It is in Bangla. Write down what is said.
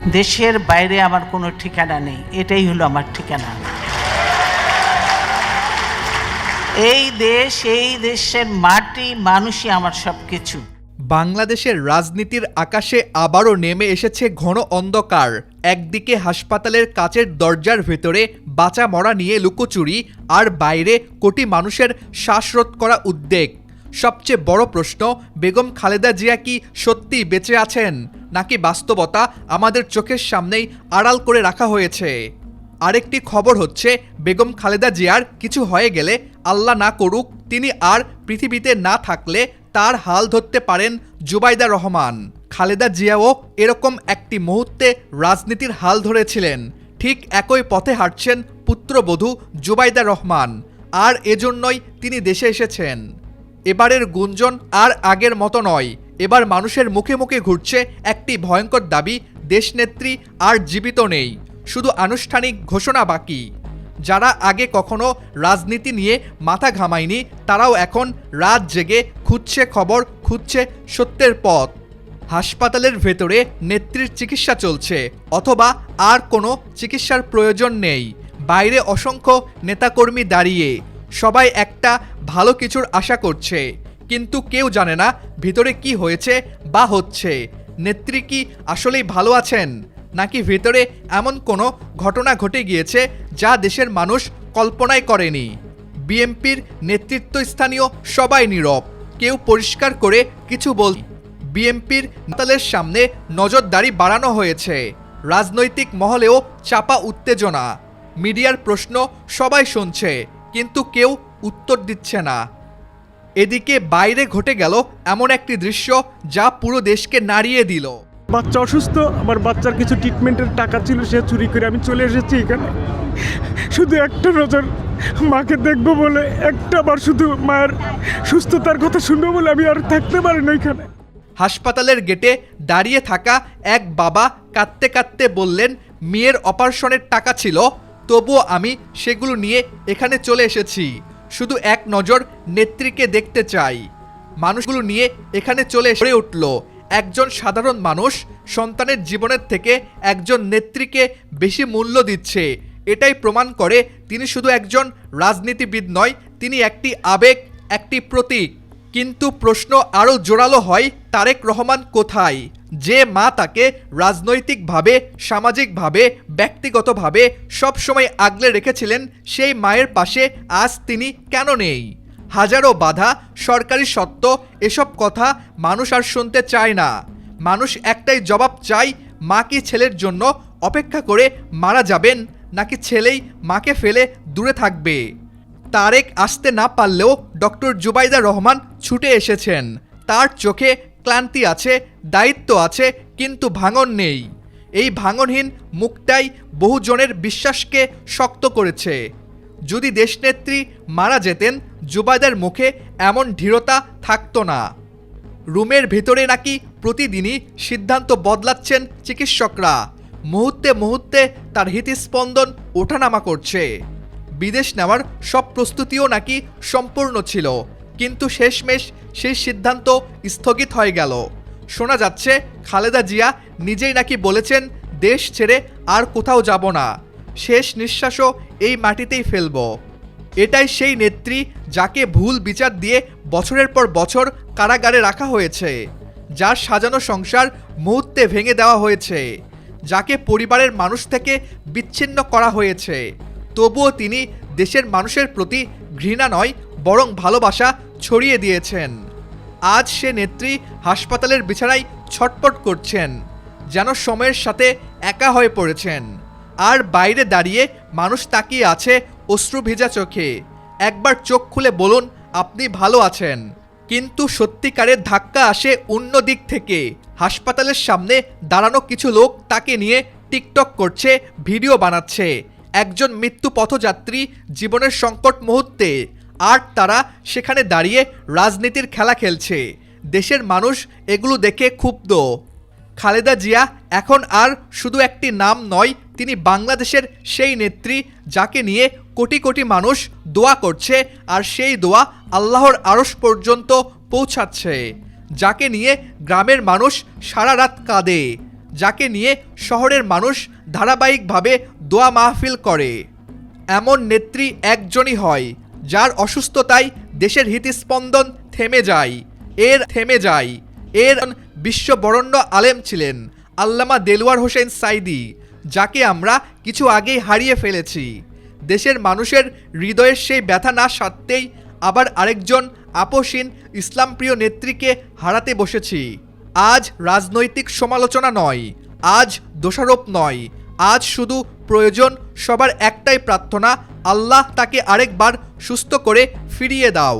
দেশের বাইরে আমার কোনো ঠিকানা নেই, এটাই হলো আমার ঠিকানা। এই দেশ, এই দেশের মাটি, মানুষই আমার সব কিছু বাংলাদেশের রাজনীতির আকাশে আবারও নেমে এসেছে ঘন অন্ধকার। একদিকে হাসপাতালের কাচের দরজার ভেতরে বাঁচা মরা নিয়ে লুকোচুরি, আর বাইরে কোটি মানুষের শ্বাসরোধ করা উদ্বেগ। সবচেয়ে বড় প্রশ্ন, বেগম খালেদা জিয়া কি সত্যিই বেঁচে আছেন? নাকি বাস্তবতা আমাদের চোখের সামনেই আড়াল করে রাখা হয়েছে? আরেকটি খবর হচ্ছে, বেগম খালেদা জিয়ার কিছু হয়ে গেলে আল্লাহ না করুক, তিনি আর পৃথিবীতে না থাকলে তার হাল ধরতে পারেন জুবাইদা রহমান। খালেদা জিয়াও এরকম একটি মুহূর্তে রাজনীতির হাল ধরেছিলেন। ঠিক একই পথে হাঁটছেন পুত্রবধূ জুবাইদা রহমান। আর এজন্যই তিনি দেশে এসেছেন। এবারের গুঞ্জন আর আগের মতো নয়। এবার মানুষের মুখে মুখে ঘুরছে একটি ভয়ঙ্কর দাবি, দেশনেত্রী আর জীবিত নেই। শুধু আনুষ্ঠানিক ঘোষণা বাকি। যারা আগে কখনো রাজনীতি নিয়ে মাথা ঘামায়নি, তারাও এখন রাত জেগে খুঁজছে খবর, খুঁজছে সত্যের পথ। হাসপাতালের ভেতরে নেত্রীর চিকিৎসা চলছে, অথবা আর কোনো চিকিৎসার প্রয়োজন নেই। বাইরে অসংখ্য নেতাকর্মী দাঁড়িয়ে। সবাই একটা ভালো কিছুর আশা করছে। কিন্তু কেউ জানে না ভিতরে কি হয়েছে বা হচ্ছে। নেত্রী কি আসলেই ভালো আছেন? নাকি ভেতরে এমন কোনো ঘটনা ঘটে গিয়েছে যা দেশের মানুষ কল্পনাই করেনি? বিএনপির নেতৃত্বস্থানীয় সবাই নীরব। কেউ পরিষ্কার করে কিছু বল বিএনপির নেতাদের সামনে নজরদারি বাড়ানো হয়েছে। রাজনৈতিক মহলেও চাপা উত্তেজনা। মিডিয়ার প্রশ্ন সবাই শুনছে। কিন্তু কেউ উত্তর দিচ্ছে না। এদিকে বাইরে ঘটে গেল এমন একটি দৃশ্য যা পুরো দেশকে নাড়িয়ে দিল। বাচ্চা অসুস্থ আমার বাচ্চার কিছু ট্রিটমেন্টের টাকা ছিল সে চুরি করে আমি চলে এসেছি এখানে। শুধু একটা নজর মাকে দেখব বলে একটা বার শুধু মায়ের সুস্থতার কথা শুনব বলে আমি আর থাকতে পারি না এখানে। হাসপাতালের গেটে দাঁড়িয়ে থাকা এক বাবা কাঁদতে কাঁদতে বললেন মেয়ের অপারেশনের টাকা ছিল তবুও আমি সেগুলো নিয়ে এখানে চলে এসেছি। শুধু এক নজর নেত্রীকে দেখতে চাই। মানুষগুলো নিয়ে এখানে চলে এসে উঠল। একজন সাধারণ মানুষ সন্তানের জীবনের থেকে একজন নেত্রীকে বেশি মূল্য দিচ্ছে। এটাই প্রমাণ করে তিনি শুধু একজন রাজনীতিবিদ নয়, তিনি একটি আবেগ, একটি প্রতীক। কিন্তু প্রশ্ন আরও জোরালো হয়, তারেক রহমান কোথায়? যে মা তাকে রাজনৈতিকভাবে, সামাজিকভাবে, ব্যক্তিগতভাবে সবসময় আগলে রেখেছিলেন, সেই মায়ের পাশে আজ তিনি কেন নেই? হাজারো বাধা, সরকারি সত্ত্ব এসব কথা মানুষ আর শুনতে চায় না। মানুষ একটাই জবাব চায় মা কি ছেলের জন্য অপেক্ষা করে মারা যাবেন, নাকি ছেলেই মাকে ফেলে দূরে থাকবে? তারেক আসতে না পারলেও ডক্টর জুবাইদা রহমান ছুটে এসেছেন। তার চোখে ক্লান্তি আছে, দায়িত্ব আছে, কিন্তু ভাঙন নেই। এই ভাঙনহীন মুখটাই বহুজনের বিশ্বাসকে শক্ত করেছে। যদি দেশনেত্রী মারা যেতেন জুবাইদার মুখে এমন দৃঢ়তা থাকতো না। রুমের ভেতরে নাকি প্রতিদিনই সিদ্ধান্ত বদলাচ্ছেন চিকিৎসকরা। মুহূর্তে মুহূর্তে তার হৃদস্পন্দন ওঠানামা করছে। বিদেশ নেওয়ার সব প্রস্তুতিও নাকি সম্পূর্ণ ছিল। কিন্তু শেষমেশ সেই সিদ্ধান্ত স্থগিত হয়ে গেল। শোনা যাচ্ছে, খালেদা জিয়া নিজেই নাকি বলেছেন, দেশ ছেড়ে আর কোথাও যাব না। শেষ নিঃশ্বাসও এই মাটিতেই ফেলব। এটাই সেই নেত্রী যাকে ভুল বিচার দিয়ে বছরের পর বছর কারাগারে রাখা হয়েছে, যার সাজানো সংসার মুহূর্তে ভেঙে দেওয়া হয়েছে, যাকে পরিবারের মানুষ থেকে বিচ্ছিন্ন করা হয়েছে। তবুও তিনি দেশের মানুষের প্রতি ঘৃণা নয়, বরং ভালোবাসা ছড়িয়ে দিয়েছেন। আজ সে নেত্রী হাসপাতালের বিছানায় ছটপট করছেন, যেন সময়ের সাথে একা হয়ে পড়েছেন। আর বাইরে দাঁড়িয়ে মানুষ তাকিয়ে আছে অশ্রু ভেজা চোখে। একবার চোখ খুলে বলুন, আপনি ভালো আছেন? কিন্তু সত্যিকারের ধাক্কা আসে অন্য দিক থেকে। হাসপাতালের সামনে দাঁড়ানো কিছু লোক তাকে নিয়ে টিকটক করছে, ভিডিও বানাচ্ছে। একজন মৃত্যু পথযাত্রী জীবনের সংকট মুহূর্তে। আর তারা সেখানে দাঁড়িয়ে রাজনীতির খেলা খেলছে। দেশের মানুষ এগুলো দেখে ক্ষুব্ধ। খালেদা জিয়া এখন আর শুধু একটি নাম নয়, তিনি বাংলাদেশের সেই নেত্রী যাকে নিয়ে কোটি কোটি মানুষ দোয়া করছে আর সেই দোয়া আল্লাহর আড়স পর্যন্ত পৌঁছাচ্ছে। যাকে নিয়ে গ্রামের মানুষ সারা রাত কাঁদে। যাকে নিয়ে শহরের মানুষ ধারাবাহিকভাবে দোয়া মাহফিল করে। এমন নেত্রী একজনই হয় যার অসুস্থতায় দেশের হৃতিস্পন্দন থেমে যায়, এর থেমে যায়। এর বিশ্ববরণ্য আলেম ছিলেন, আল্লামা দেলওয়ার হোসেন সাইদি, যাকে আমরা কিছু আগেই হারিয়ে ফেলেছি। দেশের মানুষের হৃদয়ের সেই ব্যথা না সত্ত্বেই আবার আরেকজন আপসীন ইসলামপ্রিয় নেত্রীকে হারাতে বসেছি। আজ রাজনৈতিক সমালোচনা নয়, আজ দোষারোপ নয়, আজ শুধু প্রয়োজন সবার একটাই প্রার্থনা আল্লাহ তাকে আরেকবার সুস্থ করে ফিরিয়ে দাও।